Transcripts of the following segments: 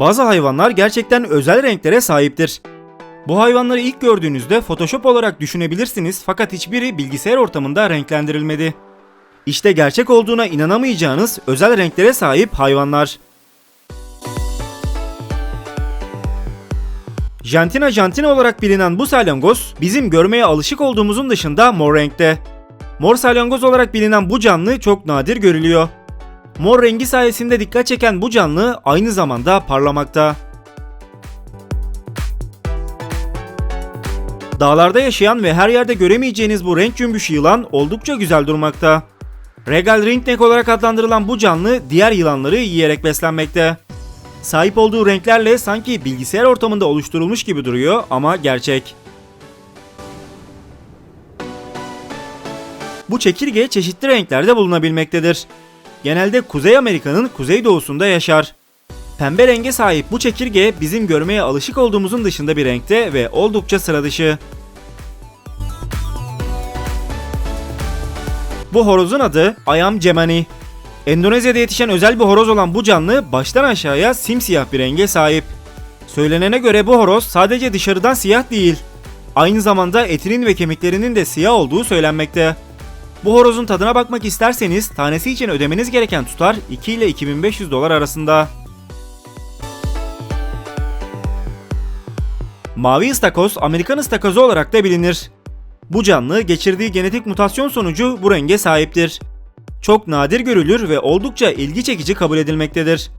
Bazı hayvanlar gerçekten özel renklere sahiptir. Bu hayvanları ilk gördüğünüzde Photoshop olarak düşünebilirsiniz fakat hiçbiri bilgisayar ortamında renklendirilmedi. İşte gerçek olduğuna inanamayacağınız özel renklere sahip hayvanlar. Jantina jantina olarak bilinen bu salyangoz bizim görmeye alışık olduğumuzun dışında mor renkte. Mor salyangoz olarak bilinen bu canlı çok nadir görülüyor. Mor rengi sayesinde dikkat çeken bu canlı aynı zamanda parlamakta. Dağlarda yaşayan ve her yerde göremeyeceğiniz bu renk cümbüşü yılan oldukça güzel durmakta. Regal ringneck olarak adlandırılan bu canlı diğer yılanları yiyerek beslenmekte. Sahip olduğu renklerle sanki bilgisayar ortamında oluşturulmuş gibi duruyor ama gerçek. Bu çekirge çeşitli renklerde bulunabilmektedir. Genelde Kuzey Amerika'nın kuzeydoğusunda yaşar. Pembe renge sahip bu çekirge bizim görmeye alışık olduğumuzun dışında bir renkte ve oldukça sıra dışı. Bu horozun adı Ayam cemani. Endonezya'da yetişen özel bir horoz olan bu canlı baştan aşağıya simsiyah bir renge sahip. Söylenene göre bu horoz sadece dışarıdan siyah değil, aynı zamanda etinin ve kemiklerinin de siyah olduğu söylenmekte. Bu horozun tadına bakmak isterseniz tanesi için ödemeniz gereken tutar 2 ile 2500 dolar arasında. Mavi ıstakoz Amerikan ıstakozu olarak da bilinir. Bu canlı geçirdiği genetik mutasyon sonucu bu renge sahiptir. Çok nadir görülür ve oldukça ilgi çekici kabul edilmektedir.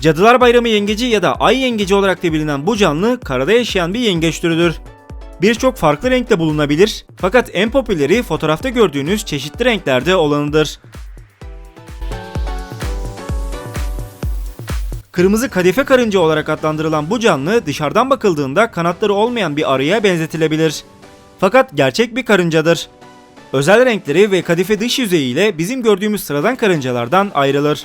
Cadılar Bayramı yengeci ya da ay yengeci olarak da bilinen bu canlı karada yaşayan bir yengeç türüdür. Birçok farklı renkte bulunabilir fakat en popüleri fotoğrafta gördüğünüz çeşitli renklerde olanıdır. Kırmızı kadife karınca olarak adlandırılan bu canlı dışarıdan bakıldığında kanatları olmayan bir arıya benzetilebilir. Fakat gerçek bir karıncadır. Özel renkleri ve kadife dış yüzeyiyle bizim gördüğümüz sıradan karıncalardan ayrılır.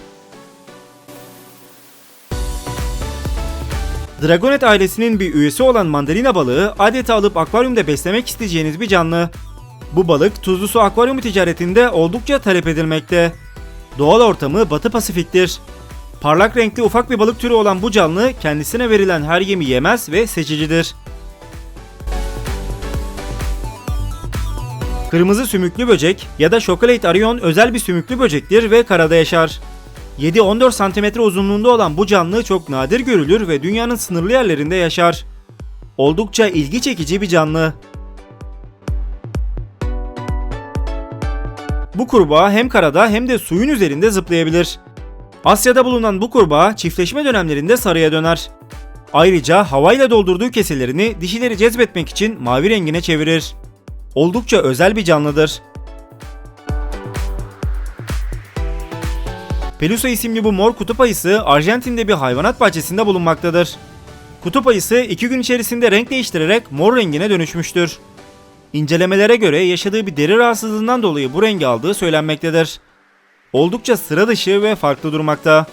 Dragonet ailesinin bir üyesi olan mandalina balığı adeta alıp akvaryumda beslemek isteyeceğiniz bir canlı. Bu balık tuzlu su akvaryumu ticaretinde oldukça talep edilmekte. Doğal ortamı Batı Pasifik'tir. Parlak renkli ufak bir balık türü olan bu canlı kendisine verilen her yemi yemez ve seçicidir. Kırmızı sümüklü böcek ya da Chocolate Arion özel bir sümüklü böcektir ve karada yaşar. 7-14 cm uzunluğunda olan bu canlı çok nadir görülür ve dünyanın sınırlı yerlerinde yaşar. Oldukça ilgi çekici bir canlı. Bu kurbağa hem karada hem de suyun üzerinde zıplayabilir. Asya'da bulunan bu kurbağa çiftleşme dönemlerinde sarıya döner. Ayrıca havayla doldurduğu keselerini dişileri cezbetmek için mavi rengine çevirir. Oldukça özel bir canlıdır. Pelusa isimli bu mor kutup ayısı Arjantin'de bir hayvanat bahçesinde bulunmaktadır. Kutup ayısı 2 gün içerisinde renk değiştirerek mor rengine dönüşmüştür. İncelemelere göre yaşadığı bir deri rahatsızlığından dolayı bu rengi aldığı söylenmektedir. Oldukça sıra dışı ve farklı durmakta.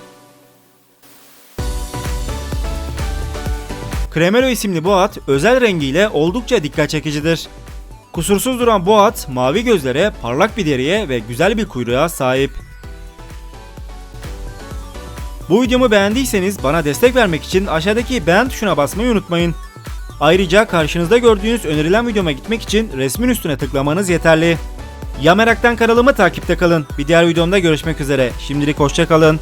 Cremelo isimli bu at özel rengiyle oldukça dikkat çekicidir. Kusursuz duran bu at mavi gözlere, parlak bir deriye ve güzel bir kuyruğa sahip. Bu videomu beğendiyseniz bana destek vermek için aşağıdaki beğen tuşuna basmayı unutmayın. Ayrıca karşınızda gördüğünüz önerilen videoma gitmek için resmin üstüne tıklamanız yeterli. Ya meraktan kanalımı takipte kalın. Bir diğer videomda görüşmek üzere. Şimdilik hoşçakalın.